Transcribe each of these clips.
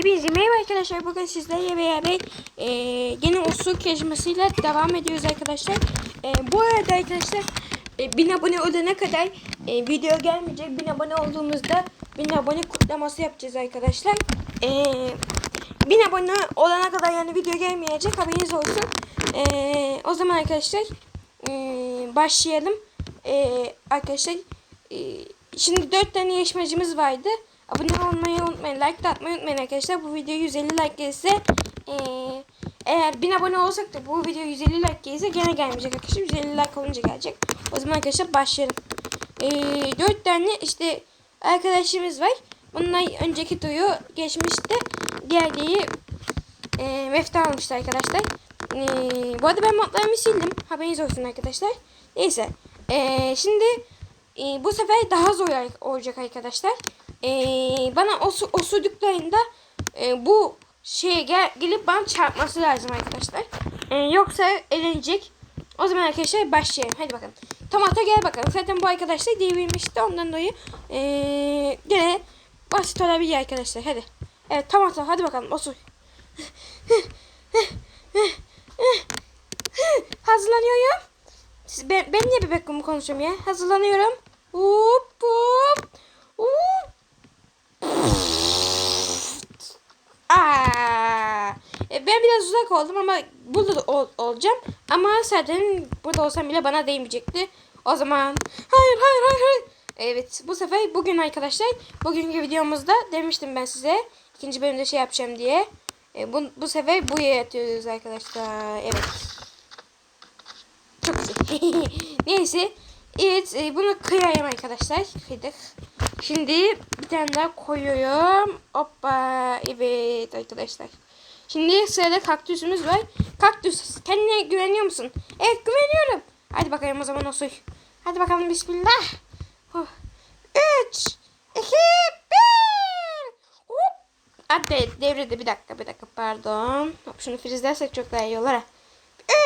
Hepinize merhaba arkadaşlar. Bugün sizlerle beraber e, yine usul keşmesiyle devam ediyoruz arkadaşlar. E, bu arada arkadaşlar e, 1000 abone olana kadar e, video gelmeyecek. 1000 abone olduğumuzda 1000 abone kutlaması yapacağız arkadaşlar. E, 1000 abone olana kadar yani video gelmeyecek haberiniz olsun. E, o zaman arkadaşlar e, başlayalım. E, arkadaşlar e, şimdi 4 tane yarışmacımız vardı. Abone olmayı unutmayın. Like atmayı unutmayın arkadaşlar. Bu video 150 like gelirse eee, eğer 1000 abone olsak da bu video 150 like gelirse gene gelmeyecek arkadaşlar. 150 like olunca gelecek. O zaman arkadaşlar başlayalım. Eee 4 tane işte arkadaşımız var. Bunlar önceki tuyu geçmişti. Diğerleri eee mefta almıştı arkadaşlar. Eee, bu arada ben modlarımı sildim. Haberiniz olsun arkadaşlar. Neyse. Eee, şimdi ee, bu sefer daha zor olacak arkadaşlar. Ee, bana o osurduklarında e, bu şeye gel, gelip bana çarpması lazım arkadaşlar. Ee, yoksa elenecek. O zaman arkadaşlar başlayalım. Hadi bakalım. Tomata gel bakalım. Zaten bu arkadaşlar devirmişti. Ondan dolayı ee, gene basit olabilir arkadaşlar. Hadi. Evet tomata hadi bakalım osur. Hazırlanıyorum. Siz, ben, ben niye bebek konuşuyorum ya? Hazırlanıyorum. Hop. Hop. Aa. E, Ben biraz uzak oldum ama burada da ol, olacağım. Ama zaten burada olsam bile bana değmeyecekti. O zaman hayır hayır hayır hayır. Evet bu sefer bugün arkadaşlar bugünkü videomuzda demiştim ben size ikinci bölümde şey yapacağım diye. E, bu, bu sefer bu yatıyoruz arkadaşlar. Evet. Çok güzel. Neyse. Evet e, bunu kıyayım arkadaşlar. Kıydık. Şimdi bir tane daha koyuyorum. Hoppa. Evet arkadaşlar. Şimdi sırada kaktüsümüz var. Kaktüs kendine güveniyor musun? Evet güveniyorum. Hadi bakalım o zaman o suy. Hadi bakalım bismillah. Huh. Üç. iki, bir. Hop. Hadi devrede bir dakika bir dakika pardon. Hop, şunu frizlersek çok daha iyi olur ha.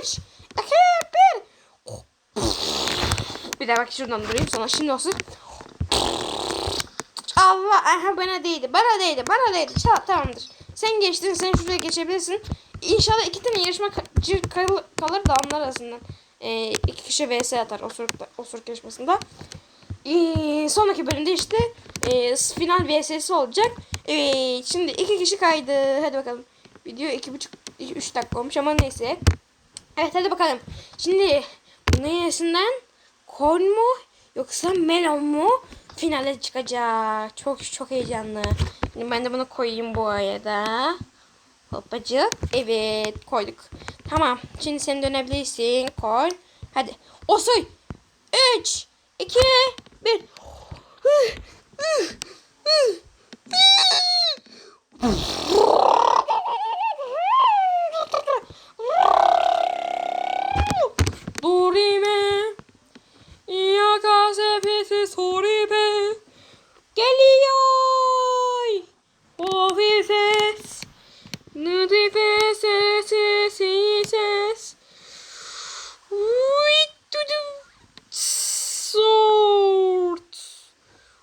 Üç. iki, bir. Bir daha bak şuradan durayım sana şimdi olsun. Allah aha bana değdi bana değdi bana değdi Çal, tamamdır. Sen geçtin sen şuraya geçebilirsin. İnşallah iki tane yarışmacı kal kalır da onlar arasından. Ee, iki kişi vs atar osuruk, osuruk yarışmasında. Ee, sonraki bölümde işte e, final vs'si olacak. Ee, şimdi iki kişi kaydı. Hadi bakalım. Video iki buçuk üç dakika olmuş ama neyse. Evet hadi bakalım. Şimdi bunun neresinden korn mu yoksa melon mu finale çıkacak. Çok çok heyecanlı. Şimdi ben de bunu koyayım bu arada. Hoppacık. Evet koyduk. Tamam. Şimdi sen dönebilirsin. Koy. Hadi. Osoy. 3 2 1 Dorime Yakasepeti soribe Geliyor Nüdife ses ses ses Uy dudu Sort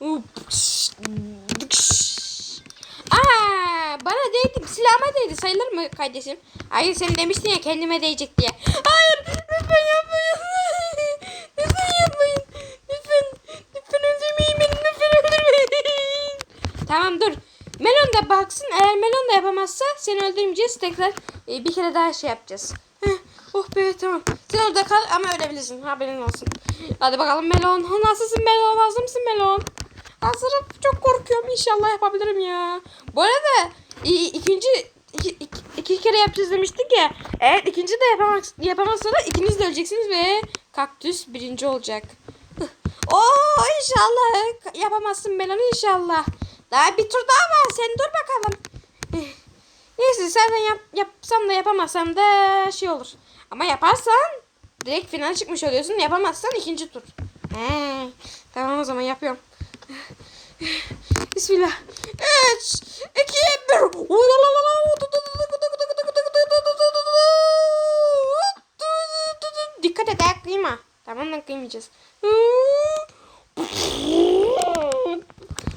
Ups Aa, bana değdi. Silahıma değdi. Sayılır mı kardeşim? Hayır sen demiştin ya kendime değecek diye. Eğer Melon da yapamazsa seni öldürmeyeceğiz. Tekrar e, bir kere daha şey yapacağız. Heh. Oh be tamam. Sen orada kal ama ölebilirsin. Haberin olsun. Hadi bakalım Melon. Nasılsın Melon? Hazır mısın Melon? Hazırım. Çok korkuyorum. İnşallah yapabilirim ya. Bu arada i- ikinci iki, iki, iki kere yapacağız demiştik ya. Eğer ikinci de yapamaz, yapamazsa da ikiniz de öleceksiniz ve kaktüs birinci olacak. Oo inşallah yapamazsın Melon inşallah. Daha bir tur daha var. Sen dur bakalım. Neyse sen yap, yapsam da yapamazsam da şey olur. Ama yaparsan direkt final çıkmış oluyorsun. Yapamazsan ikinci tur. He, tamam o zaman yapıyorum. Bismillah. 3, 2, 1. Dikkat et ayak kıyma. Tamam lan kıymayacağız.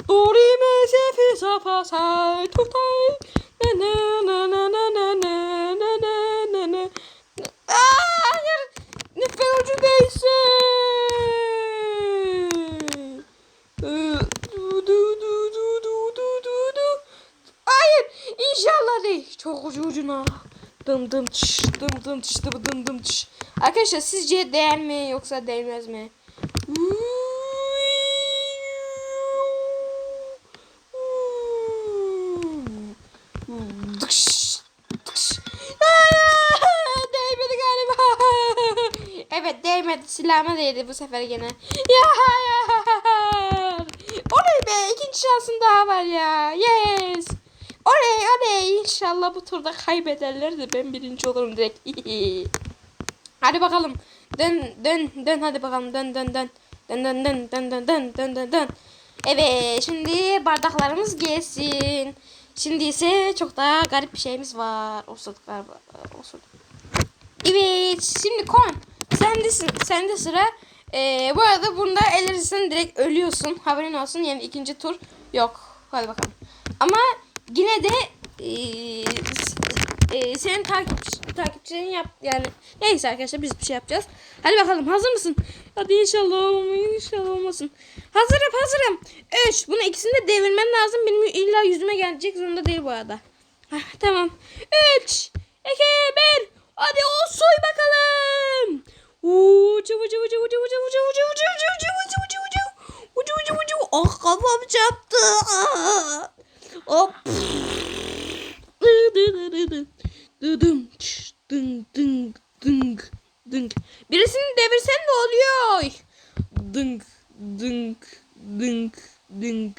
Do, re, mi, se, Hayır. Lütfen ucu değsin. Hayır. İnşallah değil. Çok ucu ucuna. Dım dım çış. Dım dım çış. Dım dım çış. Arkadaşlar sizce değer mi yoksa değmez mi? Uuu. Silahıma değdi bu sefer gene. Ya hayır. Oley be ikinci şansım daha var ya. Yes. Oley oley. İnşallah bu turda kaybederler de ben birinci olurum direkt. hadi bakalım. Dön dön dön hadi bakalım. Dön dön dön. Dön dön dön dön dön dön dön dön dön. Evet şimdi bardaklarımız gelsin. Şimdi ise çok daha garip bir şeyimiz var. Osurduk galiba. Osurduk. Evet şimdi kon. Sendesin. Sende sıra. Ee, bu arada bunda elersen direkt ölüyorsun. Haberin olsun. Yani ikinci tur yok. Hadi bakalım. Ama yine de s- ee, senin takip takipçilerin yap yani neyse arkadaşlar biz bir şey yapacağız. Hadi bakalım hazır mısın? Hadi inşallah inşallah olmasın. Hazırım hazırım. 3. Bunu ikisini de devirmen lazım. Benim illa yüzüme gelecek zorunda değil bu arada. Hah, tamam. 3 2 1 Hadi o soy bakalım. Uuu çavu çavu çavu çavu çavu çavu çavu çavu çavu çavu çavu çavu çavu. Ucu ucu ucu. Ah kafam çarptı. Ah. Hop. Dıdım. Dın dın dın dın. Birisini devirsen ne oluyor? Dınk dınk dınk dınk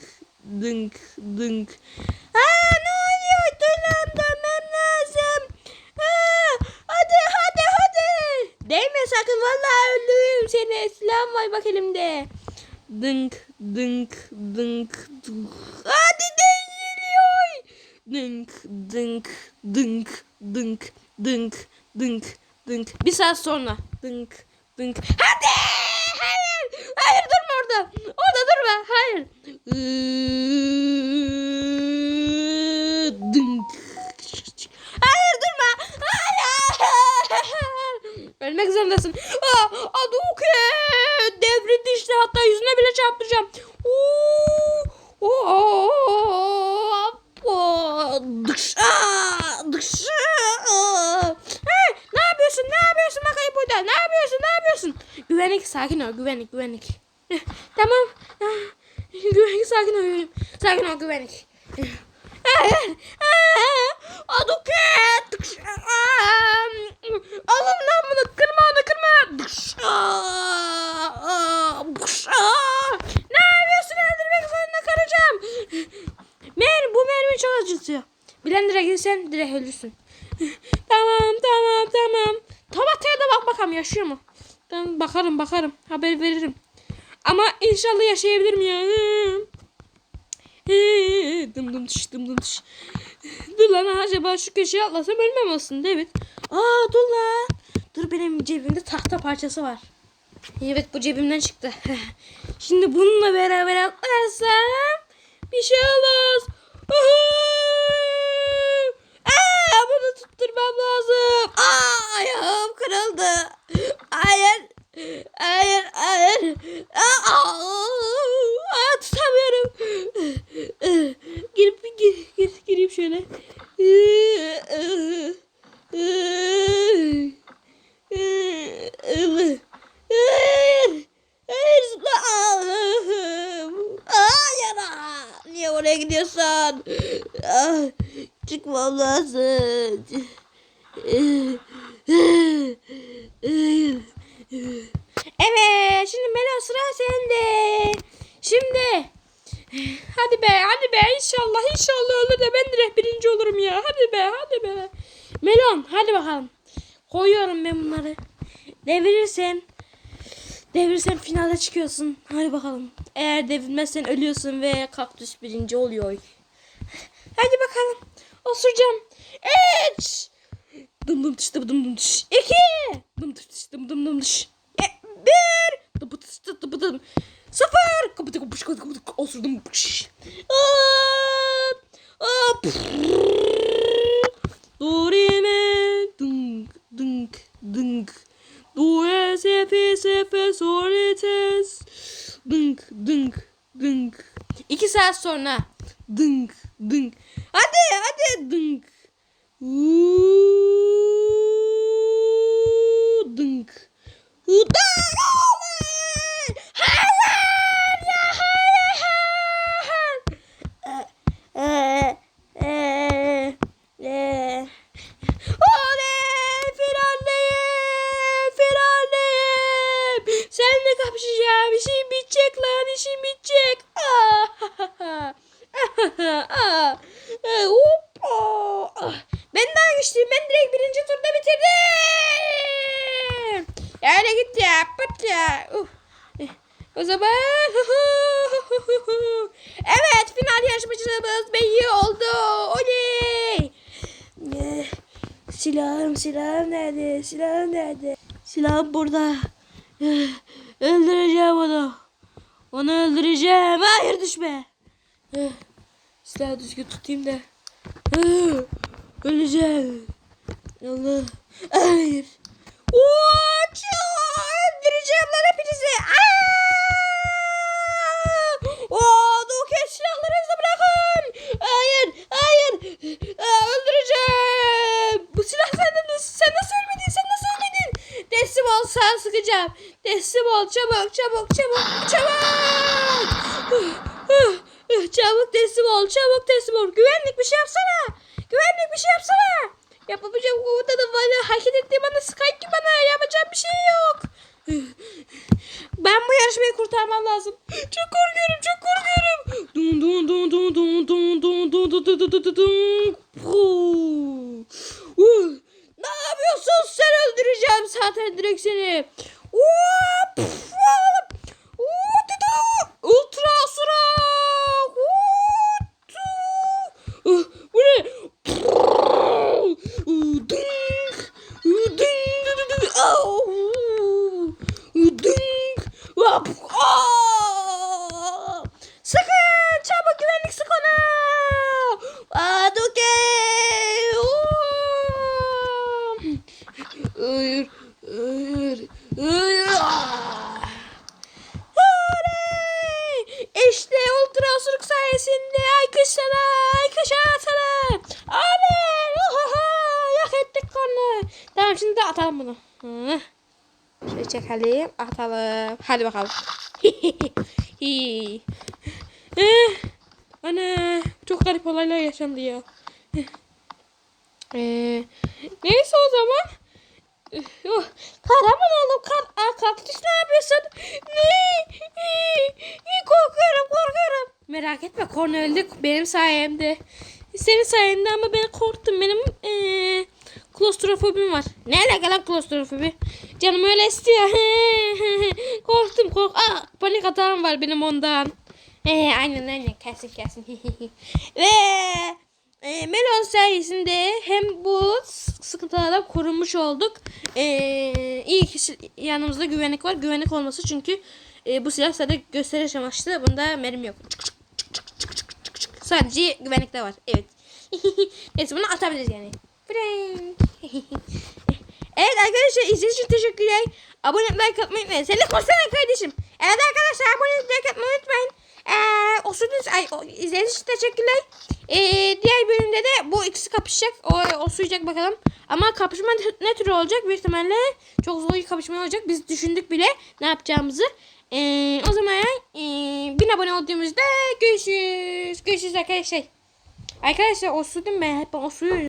dınk dınk. Aa ne oluyor? Dönmem dönmem lazım. Aa, hadi hadi hadi. Değme sakın vallahi öldürürüm seni. Silahım var bak elimde. Dınk dınk dınk dınk. Hadi değiliyor. Dınk dınk dınk dınk dınk dınk dınk. Bir saat sonra. Dınk dınk. Hadi! Hayır! Hayır durma orada. Orada durma. Hayır. Dınk. Hayır durma. Hayır. Ölmek zorundasın. Aa, Aduke. Devrildi işte. Hatta yüzüne bile çarptıracağım. Oo. Oo. Dıkş. Aa. Hey, ne yapıyorsun? Ne yapıyorsun bakayım burada? Ne yapıyorsun? Ne yapıyorsun? Güvenlik sakin ol. Güvenlik güvenlik. Tamam. Güvenlik sakin ol. Sakin ol güvenlik. Aduke. Dıkş. Aa, Alın lan bunu. Kırma onu kırma. Dıkş. Aa, dıkş. Aa. Ne yapıyorsun? Öldürmek zorunda kalacağım. Mer bu mermi çok acıtıyor. Blender'a girsen direkt ölürsün. tamam tamam tamam. Tabataya da bak bakalım yaşıyor mu? Tamam bakarım bakarım. Haber veririm. Ama inşallah yaşayabilirim ya. Dım dım tış dım dım tış. Dur lan acaba şu köşeye atlasam ölmem aslında evet. Aa dur lan. Dur benim cebimde tahta parçası var. Evet bu cebimden çıktı. Şimdi bununla beraber atlarsam bir şey olmaz. Aa, bunu tutturmam lazım. Aa, ayağım kırıldı. Hayır. Hayır, hayır. Aa, aa, tutamıyorum. Girip gir, gir, gireyim şöyle. Hayır. Hayır zıpla. Allah'ım. Hayır. aa. Niye oraya gidiyorsun? Ah, Çıkmam lazım. Evet, şimdi Melo sıra sende. Şimdi hadi be, hadi be inşallah inşallah olur da ben direkt birinci olurum ya. Hadi be, hadi be. Melon, hadi bakalım. Koyuyorum ben bunları. Devirirsen Devirirsen finale çıkıyorsun. Hadi bakalım. Eğer devirmezsen ölüyorsun ve kaktüs birinci oluyor. Hadi bakalım. Osuracağım. Üç. Dım dım tış dım dım tış. İki. Dım dış dım dım dım dış. E, bir. Dıbı dış dı dıbı dım. Sıfır. Kapıda kapış kapıda kapıda osurdum. Pış. Aa, aa, Dorime dınk dınk dınk. Due sepe sepe solites. E, dınk dınk dınk. İki saat sonra dınk Silahım nerede? Silahım burada. Eh, Öldüreceğim onu. Onu öldüreceğim. Hayır düşme. Eh, Silahı düzgün tutayım da. Eh, Öleceğim. Allah. Hayır. Uç! Öldüreceğim lan hepinizi. Aa! Oo, Duke silahlarınızı bırakın. Hayır, hayır. Öldüreceğim. Bu silah sende nasıl? Sen nasıl ölmedin? Sen nasıl ölmedin? Teslim ol, sağ sıkacağım. Teslim ol, çabuk, çabuk, çabuk, çabuk. Çabuk teslim ol, çabuk teslim ol. Güvenlik bir şey yapsana. Güvenlik bir şey yapsana. Yapamayacağım komutanım bana hareket ettiğim anda sıkayım ki bana yapacağım bir şey yok. Ben bu yarışmayı kurtarmam lazım. Çok korkuyorum, çok korkuyorum. Dun dun dun dun dun dun dun dun dun dun dun dun dun atar direkt seni. Çekelim, atalım. Hadi bakalım. Eh, ana, çok garip olaylar yaşandı ya. Eh, neyse o zaman. Eh, oh, Kahraman oğlum kar, Aa, kaktüs ne yapıyorsun? Ne? Korkuyorum korkuyorum. Merak etme korna öldü benim sayemde. Senin sayende ama ben korktum. Benim eee klostrofobim var. Ne alaka lan klostrofobi? Canım öyle istiyor. korktum kork. Aa, panik atağım var benim ondan. Ee, aynen aynen kesin kesin. Ve e, Melon sayesinde hem bu sıkıntılardan korunmuş olduk. E, iyi ki yanımızda güvenlik var. Güvenlik olması çünkü e, bu silah sadece gösteriş amaçlı. Bunda mermi yok. Sadece güvenlikte var. Evet. Neyse bunu atabiliriz yani. Frank. evet arkadaşlar izlediğiniz için teşekkürler. Abone olmayı like atmayı unutmayın. Seni korsana kardeşim. Evet arkadaşlar abone olmayı like atmayı unutmayın. Ee, osurunuz, ay, o, izlediğiniz için teşekkürler. Ee, diğer bölümde de bu ikisi kapışacak. O osuyacak bakalım. Ama kapışma ne, türü olacak? Büyük ihtimalle çok zor bir kapışma olacak. Biz düşündük bile ne yapacağımızı. Ee, o zaman e, bin abone olduğumuzda görüşürüz. Görüşürüz arkadaşlar. Arkadaşlar osurdum ben. Hep osuyuyorum.